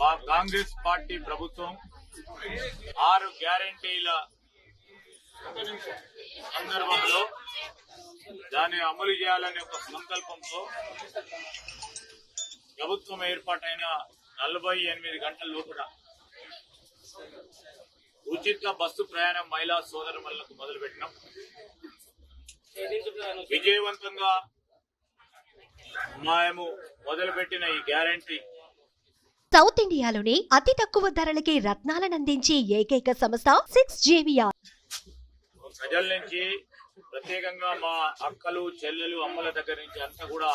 మా కాంగ్రెస్ పార్టీ ప్రభుత్వం ఆరు గ్యారంటీల సందర్భంలో దాన్ని అమలు చేయాలనే ఒక సంకల్పంతో ప్రభుత్వం ఏర్పాటైన నలభై ఎనిమిది గంటల లోపల ఉచిత బస్సు ప్రయాణం మహిళా సోదరులకు మొదలుపెట్టినాం. విజయవంతంగా మేము మొదలుపెట్టిన ఈ గ్యారంటీ సౌత్ ఇండియాలోనే అతి తక్కువ ధరలకి రత్నాలను అందించే ఏకైక సంస్థ సిక్స్ జేవిఆర్. ప్రజల నుంచి ప్రత్యేకంగా మా అక్కలు చెల్లెలు అమ్మల దగ్గర నుంచి అంతా కూడా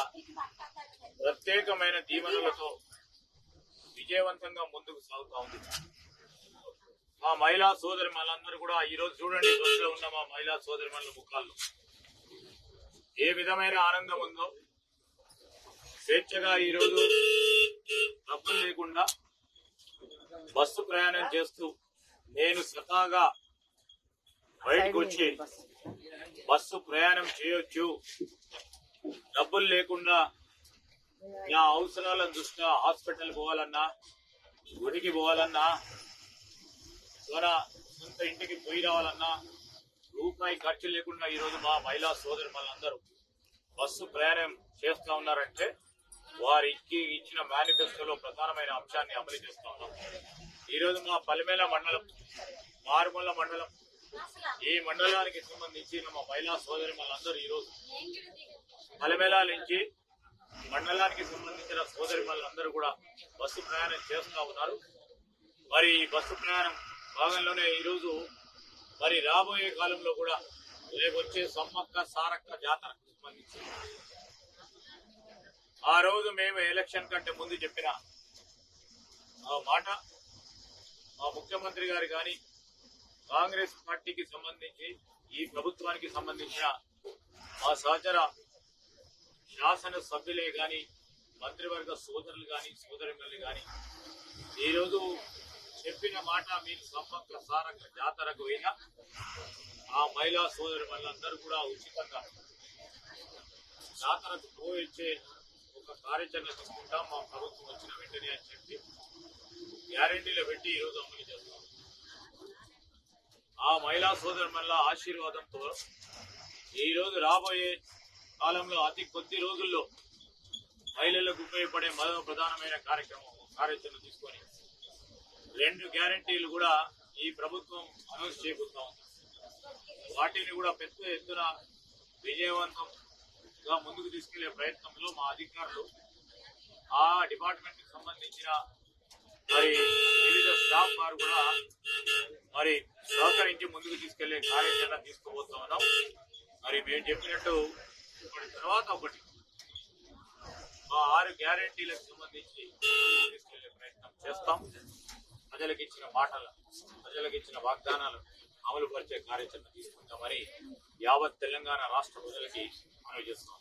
ప్రత్యేకమైన దీవెనలతో విజయవంతంగా ముందుకు సాగుతా ఉంది. మా మహిళా సోదరి మనందరూ కూడా ఈ రోజు చూడండి బస్సులో ఉన్న మా మహిళా సోదరి మళ్ళీ ముఖాల్లో ఏ విధమైన ఆనందం ఉందో స్వేచ్ఛగా ఈ లేకుండా బస్సు ప్రయాణం చేస్తూ నేను స్వతహాగా బయటకు వచ్చి బస్సు. ప్రయాణం చేయొచ్చు. డబ్బులు లేకుండా నా అవసరాల దృష్ట్యా హాస్పిటల్ పోవాలన్నా గుడికి పోవాలన్నా ద్వారా సొంత ఇంటికి పోయి రావాలన్నా రూపాయి ఖర్చు లేకుండా ఈరోజు మా మహిళా సోదరు మనందరూ బస్సు ప్రయాణం చేస్తా ఉన్నారంటే వారికి ఇచ్చిన మేనిఫెస్టోలో ప్రధానమైన అంశాన్ని అమలు చేస్తా ఉన్నాం. ఈరోజు మా పలిమేల మండలం మారుమూల మండలం ఈ మండలానికి సంబంధించిన మా మహిళా సోదరి మనందరూ ఈరోజు పలిమేల నుంచి మండలానికి సంబంధించిన సోదరి మనందరూ కూడా బస్సు ప్రయాణం చేస్తూ ఉన్నారు. మరి ఈ బస్సు ప్రయాణం భాగంలోనే ఈరోజు మరి రాబోయే కాలంలో కూడా రేపు వచ్చే సమ్మక్క సారక్క జాతరకు సంబంధించి ఆ రోజు మేము ఎలక్షన్ కంటే ముందు చెప్పిన ఆ మాట మా ముఖ్యమంత్రి గారు కానీ కాంగ్రెస్ పార్టీకి సంబంధించి ఈ ప్రభుత్వానికి సంబంధించిన మా సహచర శాసన సభ్యులే గాని మంత్రివర్గ సోదరులు కానీ సోదరులు కానీ ఈరోజు చెప్పిన మాట మీరు సమ్మక్క సారక జాతరకు పోయినా ఆ మహిళా సోదరి వాళ్ళందరూ కూడా ఉచితంగా జాతరకు పోయిచ్చే కార్యాచరణ తీసుకుంటాం మా ప్రభుత్వం వచ్చిన వెంటనే అని చెప్పి గ్యారంటీలో పెట్టి ఈరోజు అమలు చేస్తాం. ఆ మహిళా సోదరు వల్ల ఆశీర్వాదంతో ఈ రోజు రాబోయే కాలంలో అతి కొద్ది రోజుల్లో మహిళలకు ఉపయోగపడే మరో ప్రధానమైన కార్యక్రమం కార్యాచరణ తీసుకొని రెండు గ్యారంటీలు కూడా ఈ ప్రభుత్వం అనౌన్స్ చేయబోతా ఉంది. వాటిని కూడా పెద్ద ఎత్తున విజయవంతం గా ముందుకు తీసుకెళ్ళే ప్రయత్నంలో మా అధికారులు ఆ డిపార్ట్మెంట్కి సంబంధించిన మరి వివిధ స్టాఫ్ వారు కూడా మరి సహకరించి ముందుకు తీసుకెళ్ళే కార్యాచరణ తీసుకుపోతా ఉన్నాం. మరి మేము చెప్పినట్టు ఒకటి తర్వాత ఒకటి మా ఆరు గ్యారంటీలకు సంబంధించి ముందుకు తీసుకెళ్ళే ప్రయత్నం చేస్తాం. ప్రజలకు ఇచ్చిన మాటలు ప్రజలకు ఇచ్చిన వాగ్దానాలు అమలు పరిచే కార్యాచరణ తీసుకుంటామని యావత్ తెలంగాణ రాష్ట్ర ప్రజలకి మనవి చేస్తున్నాం.